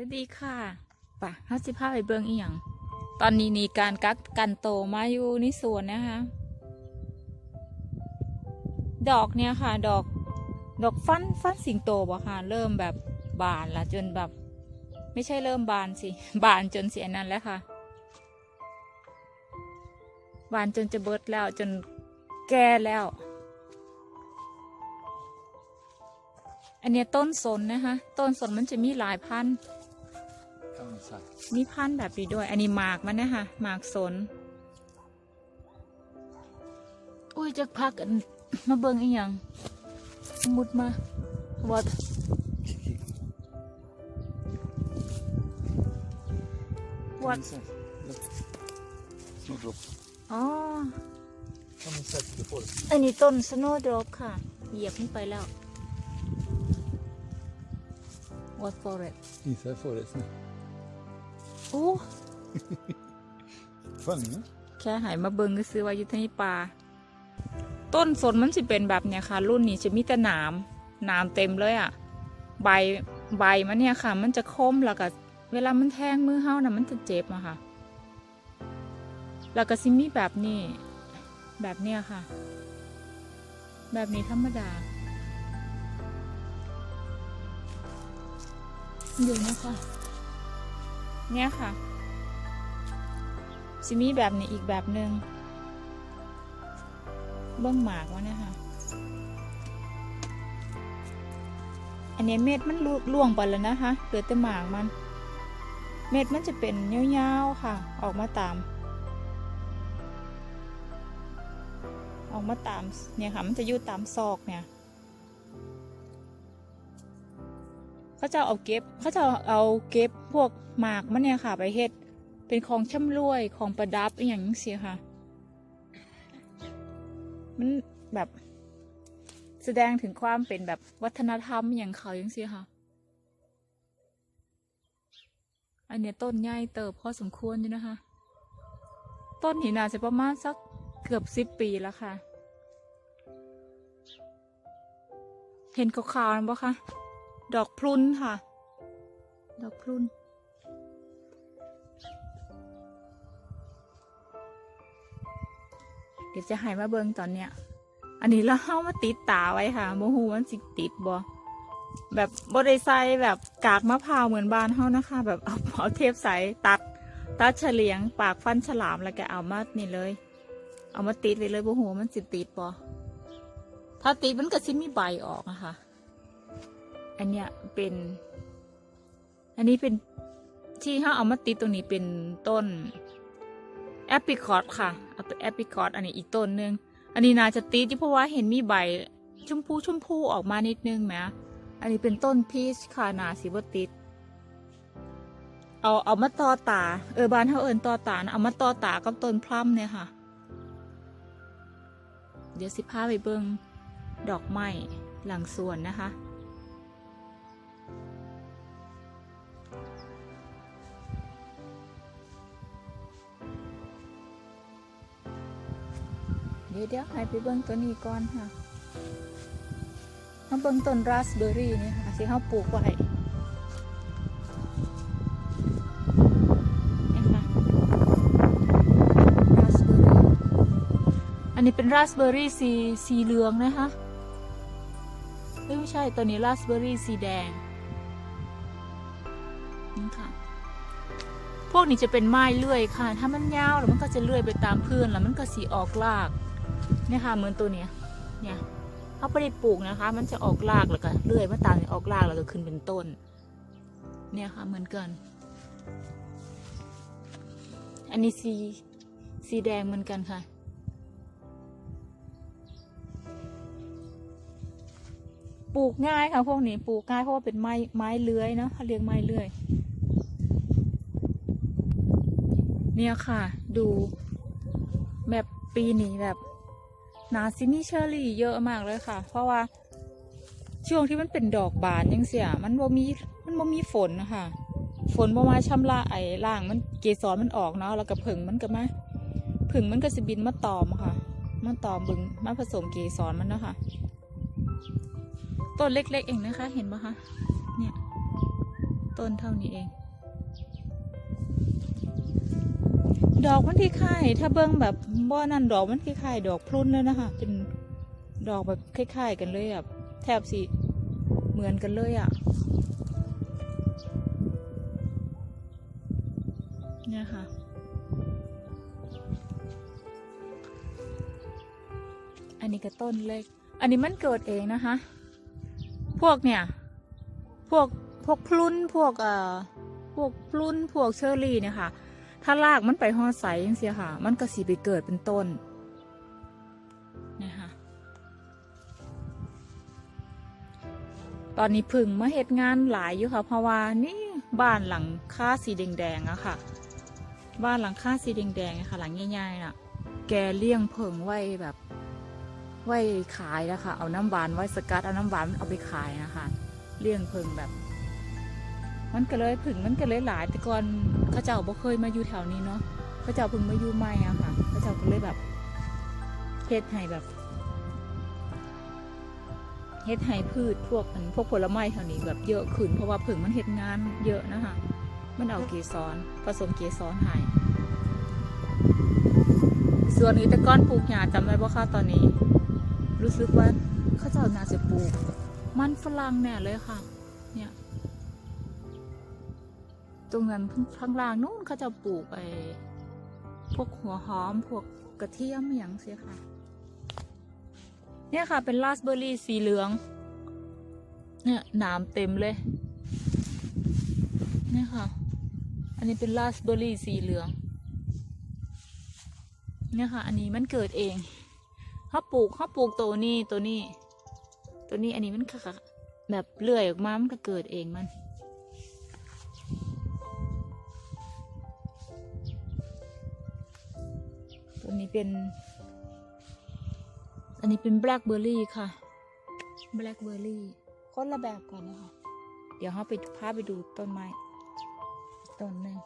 ได้ดีค่ะปะห้าสิบห้าไปเบิงอีหยังตอนนี้นี่การกักกันโตมาอยู่ในสวนนะคะ ดอกเนี่ยค่ะ ดอก ดอกฟันฟันสิงโตบ่ค่ะ เริ่มแบบบานละจนแบบ ไม่ใช่เริ่มบานสิ บานจนเสียนั้นแล้วค่ะ บานจนจะเบิดแล้วจนแก่แล้ว อันเนี้ยต้นสนนะคะ ต้นสนมันจะมีหลายพันธุ์ Come inside. มีพันธุ์แบบนี้ด้วย อันนี้หมากมันนะคะหมากสน อุ้ยจะพักอันมาเบิ่งอีหยังมุดมา what Come What? inside. Look. Snowdrop. อ๋อ Come inside to the forest. อันนี้ต้น snowdrop ค่ะ เหยียบขึ้นไปแล้ว what for it Inside forest. No. โอ้ Funny, huh? แค่หายมาเบิงก็ซื้อว่าอยู่ที่ป่าต้นสนมันสิเป็นแบบเนี้ยค่ะ รุ่นนี้จะมีแต่หนามหนามเต็มเลยอะ่ะ ใบใบมันเนี่ยค่ะ มันจะคมแล้วก็เวลามันแทงมือเฮานะ่ะมันจะเจ็บอะค่ะ แล้วก็ซิมีแบบนี้ แบบเนี้ยค่ะ แบบนี้ธรรมดา อยู่นะคะ เนี่ยค่ะซิมีแบบนี้อีกแบบหนึ่งเบิ้งหมากวะเนี่ยค่ะ อันนี้เม็ดมันล่วงไปแล้วนะคะเหลือแต่หมากมัน เม็ดมันจะเป็นยาวๆค่ะ ออกมาตาม ออกมาตามเนี่ยค่ะ มันจะอยู่ตามซอกเนี่ย เขาจะเอาเก็บเขาจะเอาเก็บพวกหมากมันเนี่ยค่ะ ไปเฮ็ดเป็นของช่ำรวยของประดับอย่างนี้สิค่ะ มันแบบแสดงถึงความเป็นแบบวัฒนธรรมอย่างเขาอย่างสิค่ะ อันเนี้ยต้นใหญ่เติบพอสมควรอยู่นะคะ ต้นนี้น่าจะประมาณสักเกือบสิบปีแล้วค่ะ เห็นขาวๆนะปะคะ ดอกพลุนค่ะ ดอกพลุนเดี๋ยวจะหายมาเบิงตอนเนี้ย อันนี้เราเข้ามาติดตาไว้ค่ะโมหูมันสิติดบ่แบบบริไซแบบกากมะพร้าวเหมือนบ้านเขานะคะ แบบเอาเอาเทปใสตัดตัดเฉลียง ปากฟันฉลามแล้วก็เอามานี่เลย เอามาติดไว้เลยโมหูว่ามันสิติดบ่ถ้าติดมันก็สิมีใบออกอะคะ อันเนี้ยเป็น อันนี้เป็นที่เขาเอามาติดตรงนี้เป็นต้นแอปริคอตค่ะเอาเป็นแอปริคอตอันนี้อีกต้นนึง อันนี้น่าจะติดอยู่เพราะว่าเห็นมีใบชมพูชมพูออกมานิดนึงไหมอันนี้เป็นต้นพีชค่ะนาสีบติดเอาเอามาต่อตา เออบานเขาเอิญต่อตานะเอามาต่อตากับต้นพลัมเนี่ยค่ะ เดี๋ยวสิพาไปเบิงดอกไม้หลังสวนนะคะ ดี๋ยวเดี๋ยวให้ไปเบิ่งตัวนี้ก่อนค่ะมาเบิ่งต้นราสเบอร์รี่นี่ค่ะที่เขาปลูกไว้นี่ค่ะราสเบอร์รี่อันนี้เป็นราสเบอร์รี่สีสีเหลืองนะคะเอ้ยไม่ใช่ตัวนี้ราสเบอร์รี่สีแดงนี่ค่ะพวกนี้จะเป็นไม้เลื่อยค่ะ ถ้ามันยาวแล้วมันก็จะเลื่อยไปตามพื้นแล้วมันก็สีออกราก เนี่ยค่ะเหมือนตัวเนี้ยเนี่ยเขาไม่ได้ปลูกนะคะ มันจะออกรากแล้วก็เลื่อยมาตามออกรากแล้วก็ขึ้นเป็นต้น เนี่ยค่ะเหมือนกัน อันนี้สีสีแดงเหมือนกันค่ะ ปลูกง่ายค่ะพวกนี้ปลูกง่ายเพราะว่าเป็นไม้ไม้เลื้อยเนาะเขาเรียกไม้เลื้อย เนี่ยค่ะ ดูแบบปีนี้แบบ นาซิมีเชอรี่เยอะมากเลยค่ะ เพราะว่าช่วงที่มันเป็นดอกบานยังเสีย มันบ่มีมันบ่มีฝนนะคะฝนบ่มาชำระไอ้ล่างมันเกสรมันออกเนาะแล้วก็ผึ่งมันก็มาผึ่งมันก็สิบินมาตอมค่ะมาตอมบึงมาผสมเกสรมันเนาะคะต้นเล็กๆเองนะคะ เห็นปะคะเนี่ยต้นเท่านี้เอง ดอกมันคล้ายถ้าเบิ้งแบบบ่อนั่นดอกมันคล้ายๆดอกพลุนเลยนะคะเป็นดอกแบบคล้ายๆกันเลยแบบแทบสิเหมือนกันเลยอะ่ะเนี่ยค่ะอันนี้ก็ต้นเล็ก อันนี้มันเกิดเองนะคะ พวกเนี่ย พวกพวกพลุนพวกเอ่อพวกพลุนพวกเชอร์รี่เนี่ยค่ะ ถ้ารากมันไปหอใสยังเสียค่ะ มันก็สีไปเกิดเป็นต้นเนี่ยค่ะตอนนี้พึ่งมาเหตุงานหลายอยู่ค่ะ เพราะว่านี่บ้านหลังค่าสีแดงๆอะค่ะ บ้านหลังค่าสีแดงๆอะค่ะ หลังใหญ่ๆน่ะ แกเลี้ยงเพิงไว้แบบไว้ขายนะคะ เอาน้ำหวานไว้สกัดเอาน้ำหวานเอาไปขายนะคะ เลี้ยงเพิงแบบ มันก็เลยผึ่งมันก็เลยหลายแต่ก่อนเข้าเจ้าบ่เคยมาอยู่แถวนี้เนาะเข้าเจ้าเพิ่งมาอยู่ใหม่อะค่ะเข้าเจ้าก็เลยแบบเฮ็ดให้แบบเฮ็ดให้พืชพวกอันพวกผลไม้แถวนี้แบบเยอะขึ้นเพราะว่าผึ่งมันเฮ็ดงานเยอะนะคะมันเอาเกสรผสมเกสรให้ส่วนนี้แต่ก้อนปลูกหญ้าจำได้บ่คะตอนนี้ รู้สึกว่าเข้าเจ้าน่าจะปลูก มันฝรั่งแน่เลยค่ะ ตรงนั้นข้างล่างนู้นเขาจะปลูกไอ้พวกหัวหอมพวกกระเทียมอย่างเสียค่ะ เนี่ยค่ะเป็นราสเบอร์รี่สีเหลือง เนี่ยหนามเต็มเลย เนี่ยค่ะ อันนี้เป็นราสเบอร์รี่สีเหลือง เนี่ยค่ะ อันนี้มันเกิดเองเขาปลูกเขาปลูกตัวนี้ตัวนี้ ตัวนี้อันนี้มันค่ะแบบเลื่อยออกมา มันก็เกิดเองมัน ตัวนี้เป็น อันนี้เป็นแบล็คเบอร์รี่ค่ะ แบล็คเบอร์รี่คนละแบบกันนะคะ เดี๋ยวเราไปพาไปดูต้นไม้ต้นหนึ่ง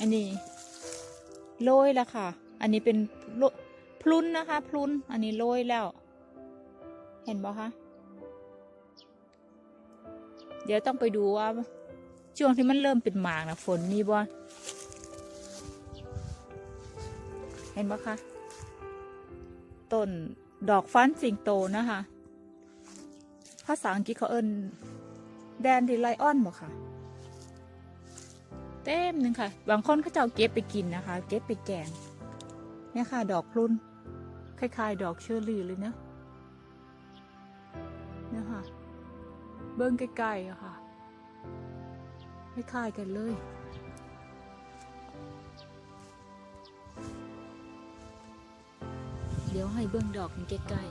อันนี้โรยแล้วค่ะ อันนี้เป็นโรพลุนนะคะ พลุน อันนี้โรยแล้ว เห็นบ่คะ เดี๋ยวต้องไปดูว่าช่วงที่มันเริ่มเป็นหมากนะฝนมีบ่ เห็นปะคะต้นดอกฟันสิงโตนะคะภาษาอังกฤษเขาเอิ้นแดนดิไลออนบ่ค่ะ เต็มหนึ่งค่ะ บางคนเขาจะเอาเก็บไปกินนะคะ เก็บไปแกงเนี่ยค่ะ ดอกพลุนคล้ายๆ ดอกเชอร์รี่เลยนะเนี่ยค่ะ เบิ้งใกล้ๆอะค่ะคล้ายๆกันเลย เดี๋ยวให้เบื้องดอกมันใกล้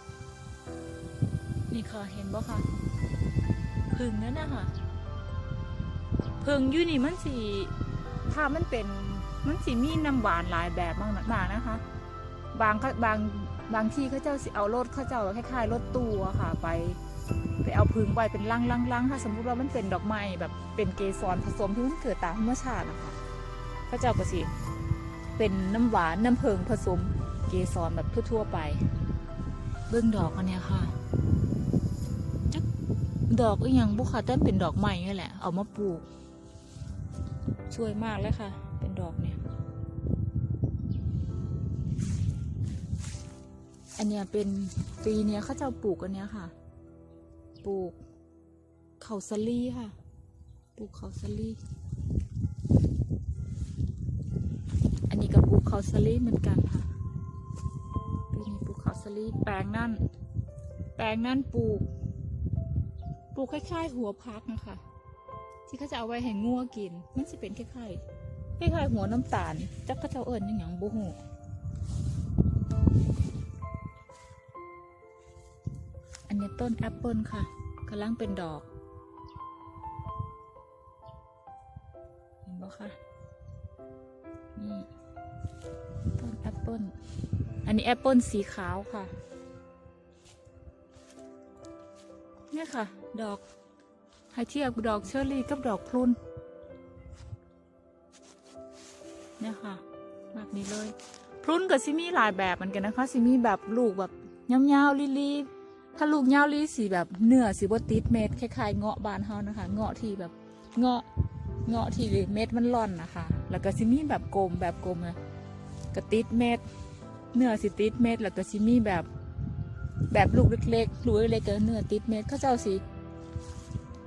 ๆนี่ค่ะเห็นบ่ค่ะพึ่งนั่นนะคะพึ่งอยู่นี่มันสีถ้ามันเป็นมันสีมีน้ำหวานหลายแบบมากมากนะคะ บางบางบางที่เขาเจ้าสิเอารถเขาเจ้าคล้ายๆรถตู้อะค่ะไป ไปเอาพึ่งไปเป็นลังลังลังถ้าสมมุติว่ามันเป็นดอกไม้แบบเป็นเกสรผสมที่มันเกิดตามธรรมชาตินะคะเขาเจ้าก็สิเป็นน้ำหวานน้ำเพิงผสม เกสรแบบทั่ว ๆ ไป เบื้องดอกอันเนี้ยค่ะจักดอกก็ยังบุค่ะแต่เป็นดอกใหม่นี่แหละ เอามาปลูก สวยมากเลยค่ะ เป็นดอกเนี่ย อันเนี้ยเป็นปีเนี้ยเขาจะเอาปลูกอันเนี้ยค่ะ ปลูกเขาสลีค่ะ ปลูกเขาสลีอันนี้กับปลูกเขาสลีเหมือนกันค่ะ ลีแปลงนั่น แปลงนั่นปลูก ปลูกคล้ายๆ หัวพักนะคะ ที่เขาจะเอาไว้ให้งัวกิน มันจะเป็นคล้ายๆคล้ายๆหัวน้ำตาล จักเขาจะเอาเอิญยังหยังบูหูอันนี้ต้นแอปเปิลค่ะกำลังเป็นดอกเห็นบ่คะนี่ต้นแอปเปิล อันนี้แอปเปิลสีขาวค่ะ เนี่ยค่ะ ดอกให้เทียบดอกเชอร์รี่กับดอกพลุนเนี่ยค่ะ แบบนี้เลย พลุนกับซิมีหลายแบบเหมือนกันนะคะซิมีแบบลูกแบบยาวๆลีบๆถ้าลูกยาวลีสีแบบเนื้อสีบติดเม็ดคล้ายๆเงาะบานเฮานะคะ เงาะที่แบบเงาะเงาะที่เม็ดมันร่อนนะคะ แล้วก็ซิมีแบบกลมแบบกลมนะก็ติดเม็ด เนื้อสิติดเม็ดแล้วก็ซิมีแบบ แบบลูกเล็กๆลูกเล็กๆก็เนื้อติดเม็ดเข้าเจ้าสิ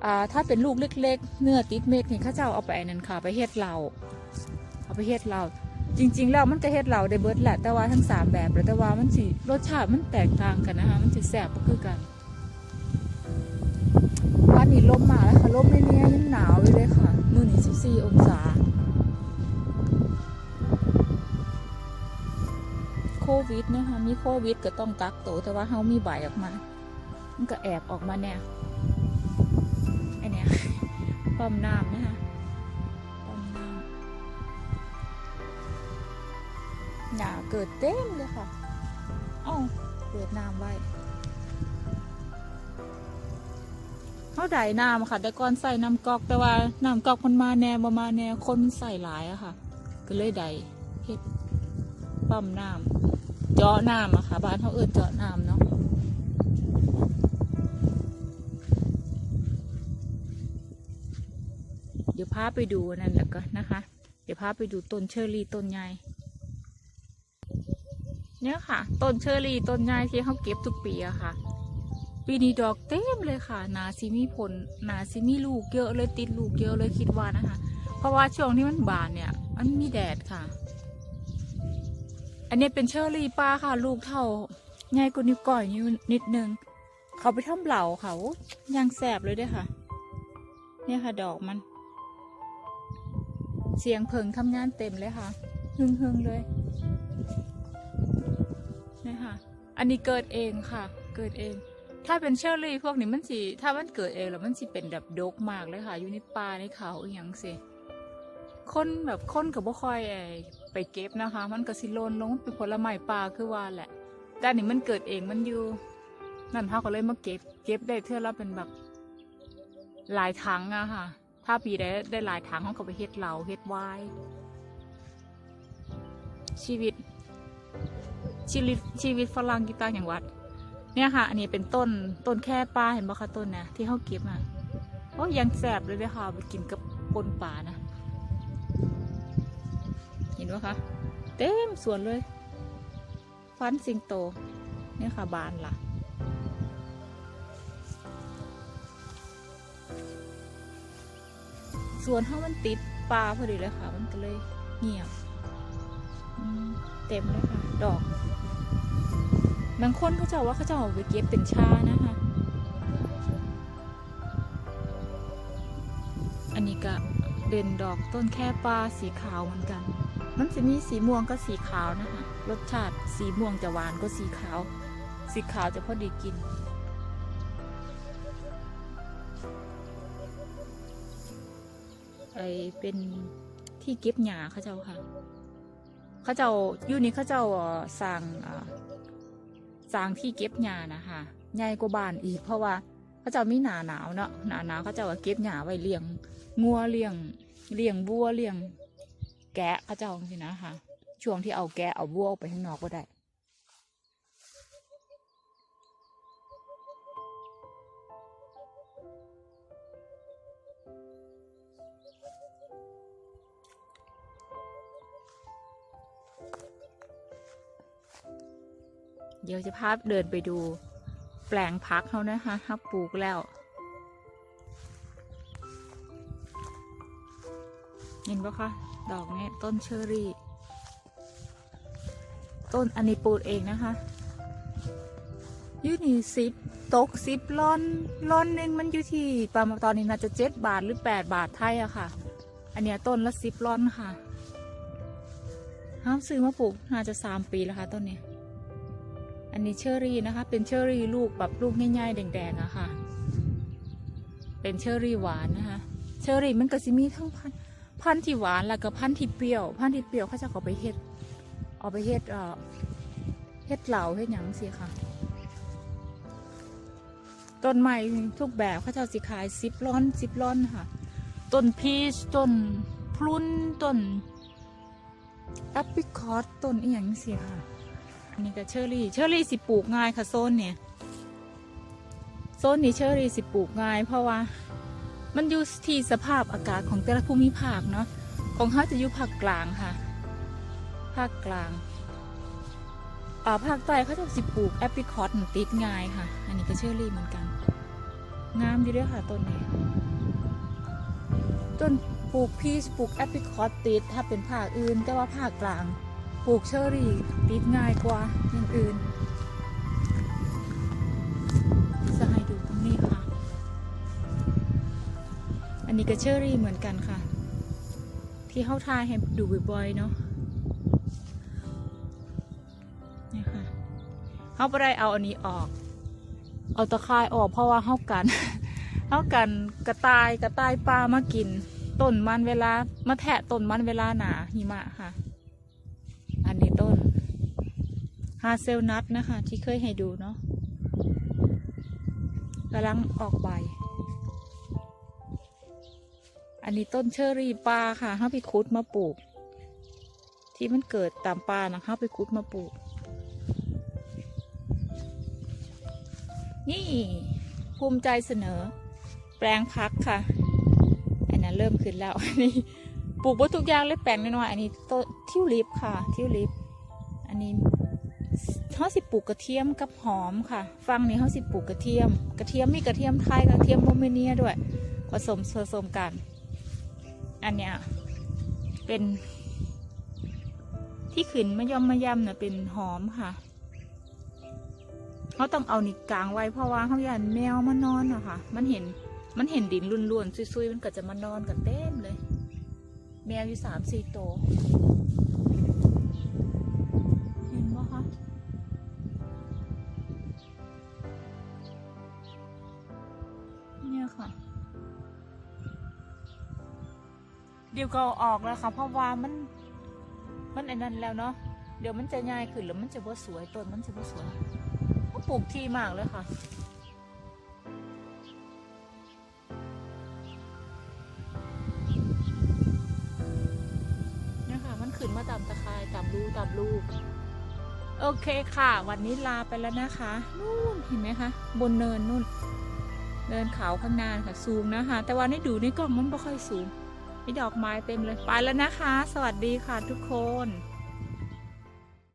อ่าถ้าเป็นลูกเล็ก ๆ เนื้อติดเม็ดนี่เข้าเจ้าเอาไปอันนั้นค่ะ ไปเฮ็ดเหล้าเอาไปเฮ็ดเหล้าจริงๆแล้วมันก็เฮ็ดเหล้าได้เบิดแหละแต่ว่าทั้งสามแบบแล้วแต่ว่ามันสิรสชาติมันแตกต่างกันนะคะมันสิแซ่บก็คือกันวันนี้ลมมาแล้วค่ะลมในนี้ยังหนาวอยู่เลยค่ะมือนี้14องศา วิดนะคะมีโควิดก็ต้องกักตัวแต่ว่าเฮามีใบออกมา มันก็แอบออกมาเนี่ยไอเนี่ยป้อมน้ำนะคะป้อมน้ำหนาเกิดเต็มเลยค่ะเอ้าเปิดน้ำไว้เขาได้น้ำค่ะ แต่ก่อนใส่น้ำกอกแต่ว่าน้ำกอกมันมาแน่บ่มาแน่คนใส่หลายอะค่ะ ก็เลยได้เฮ็ดปั๊มน้ำ เจาะน้ำอะค่ะ บ้านเขาเอิ้นเจาะน้ำเนาะเดี๋ยวพาไปดูนั่นแหละก็นะคะ เดี๋ยวพาไปดูต้นเชอรี่ต้นใหญ่เนี่ยค่ะ ต้นเชอรี่ต้นใหญ่ที่เขาเก็บทุกปีอะค่ะ ปีนี้ดอกเต็มเลยค่ะ นาซิมีผลนาซิมีลูกเยอะเลยติดลูกเยอะเลยคิดว่านะคะ เพราะว่าช่วงที่มันบานเนี่ย มันมีแดดค่ะ อันนี้เป็นเชอร์รี่ป้าค่ะ ลูกเท่าใหญ่กว่านิ้วก้อยนิ้วนิดนึง เขาไปทำเหล่าเขายังแสบเลยด้วยค่ะ เนี่ยค่ะดอกมัน เสียงเพิงทำงานเต็มเลยค่ะ ฮึ่งฮึงๆเลยนี่ค่ะ อันนี้เกิดเองค่ะ เกิดเอง ถ้าเป็นเชอร์รี่พวกนี้มันสิถ้ามันเกิดเองแล้วมันสิเป็นแบบดกมากเลยค่ะ อยู่ในป่าในเขาอย่างสิคนแบบคนกับบ่คอยไอ ไปเก็บนะคะ มันก็สิโลนลงเป็นผลไม้ป่าคือว่าแหละ แต่นนี่มันเกิดเองมันอยู่ นั่นเขาก็เลยมาเก็บ เก็บได้เท่าละเป็นแบบหลายถังอะค่ะ ถ้าปีได้ได้หลายถังเขาก็ไปเฮ็ดเหลาเฮ็ดไวน์ชีวิต ชีวิตชีวิตฝรั่งกีตาร์อย่างวัด เนี่ยค่ะ อันนี้เป็นต้นต้นแค่ปลาเห็นบ่คะต้นนะที่เขาเก็บอะโอ้ยังแสบเลยเลยค่ะไปกินกับปนป่านะ ห็นไหมคะเต็มสวนเลย ฟันสิงโตเนี่ยค่ะบานละ่ะ สวนเขามันติดปลาพอดีเลยค่ะ มันก็เลยเงียบเต็มเลยค่ะ ดอกบางคนเขาจะว่าเขาจะเอาไปเก็บเป็นชานะคะ อันนี้ก็เป็นดอกต้นแค่ปลาสีขาวเหมือนกัน มันจะมีสีม่วงก็สีขาวนะคะ รสชาติสีม่วงจะหวานก็สีขาว สีขาวจะพอดีกิน ไอเป็นที่เก็บหญ้าเขาเจ้าค่ะ เขาเจ้าอยู่นี่เขาเจ้าสร้างสร้างที่เก็บหญ้านะคะใหญ่กว่าบ้านอีก เพราะว่าเขาเจ้ามีหนาหนาวเนาะหนาหนาวเขาเจ้าเก็บหญ้าไว้เลี้ยงงัวเลี้ยงเลี้ยงวัวเลี้ยง แกะเขาเจ้าสินะคะช่วงที่เอาแกะเอาวัวออกไปข้างนอกก็ได้เดี๋ยวจะพาเดินไปดูแปลงพักเขานะคะเขาปลูกแล้ว เห็นปะคะ ดอกนี้ต้นเชอรี่ ต้นอันนี้ปลูกเองนะคะยูนี่สิบตกสิบลอนลอนหนึ่งมันอยู่ที่ประมาณตอนนี้น่าจะเจ็ดบาทหรือแปดบาทไทยอะค่ะ อันเนี้ยต้นละสิบลอนค่ะห้ามซื้อมาปลูกน่าจะสามปีแล้วค่ะต้นเนี้ยอันนี้เชอรี่นะคะ เป็นเชอรี่ลูกแบบลูกง่ายๆ แดงๆอะค่ะ เป็นเชอรี่หวานนะคะ เชอรี่มันก็สิมีทั้งพัน พันธุ์ที่หวานแล้วก็พันธุ์ที่เปรี้ยว พันธุ์ที่เปรี้ยวเขาจะเอาไปเฮ็ด เอาไปเฮ็ดเอ่อเฮ็ดเหล่าเฮ็ดหยังสิค่ะ ต้นไม้ทุกแบบเขาจะสิขายซิปร้อนซิปร้อนค่ะ ต้นพีชต้นพลุนต้นแอปริคอตต้นอีหยังสิค่ะ อันนี้ก็เชอร์รี่ เชอร์รี่สิปลูกง่ายค่ะโซนเนี่ย โซนนี้เชอร์รี่สิปลูกง่ายเพราะว่า มันอยู่ที่สภาพอากาศของแต่ละภูมิภาคเนาะของเขาจะอยู่ภาคกลางค่ะ ภาคกลางอ่าภาคใต้เขาจะสิปลูกแอปริคอตติดง่ายค่ะ อันนี้ก็เชอรี่เหมือนกัน งามอยู่ด้วยค่ะต้นนี้ต้นปลูกพีชปลูกแอปริคอตติดถ้าเป็นภาคอื่น แต่ว่าภาคกลาง ปลูกเชอรี่ติดง่ายกว่าอย่างอื่น นนี้ก็เชอรี่เหมือนกันค่ะ ที่เขาทายให้ดูบ่อยๆเนาะนี่ค่ะเขาไม่ได้เอาอันนี้ออก เอาตะไคร้ออกเพราะว่าเขากันเขากันกระต่ายกระต่ายปลามากินต้นมันเวลามาแทะต้นมันเวลาหนาหิมะค่ะ อันนี้ต้นฮาเซลนัทนะคะ ที่เคยให้ดูเนาะกำลังออกใบ อันนี้ต้นเชอรี่ปลาค่ะเขาไปคุดมาปลูก ที่มันเกิดตามป่านะเขาไปคุดมาปลูก นี่ภูมิใจเสนอ แปลงพักค่ะ อันนั้นเริ่มขึ้นแล้วอันนี้ปลูกวัตทุกอย่างเลยแปลงน้อยๆอันนี้ต้นทิวลิปค่ะ ทิวลิป อันนี้เขาสิปลูกกระเทียมกับหอมค่ะ ฟังนี้เขาสิปลูกกระเทียม กระเทียมมีกระเทียมไทยกระเทียมโมเมเนียด้วย ผสมผสมกัน อันเนี้ยเป็น ที่ขืนมะยอมมะยำน่ะเป็นหอมค่ะเขาต้องเอานี่กลางไว้เพราะว่าเขาอยากแมวมานอนอะค่ะ มันเห็นมันเห็นดินลุ่นๆซุยๆมันก็จะมานอนกันเต็มเลย แมวอยู่สามสี่ตัว วก็เอาออกแล้วค่ะ เพราะว่ามัน มันไอ้นั่นแล้วเนาะ เดี๋ยวมันจะง่ายขึ้นแล้วมันจะว่าสวยต้นมันจะว่าสวยก็ปลูกที่มากเลยค่ะเนี่ยค่ะ มันขึ้นมาตามตะไคร้ตามรูตามรูโอเคค่ะ วันนี้ลาไปแล้วนะคะนู่นเห็นไหมคะ บนเนินนู่นเนินเขาข้างหน้าค่ะซูมนะคะ แต่ว่าในดูในกล้องมันไม่ค่อยซูม มีดอกไม้เต็มเลย ไปแล้วนะคะ สวัสดีค่ะทุกคน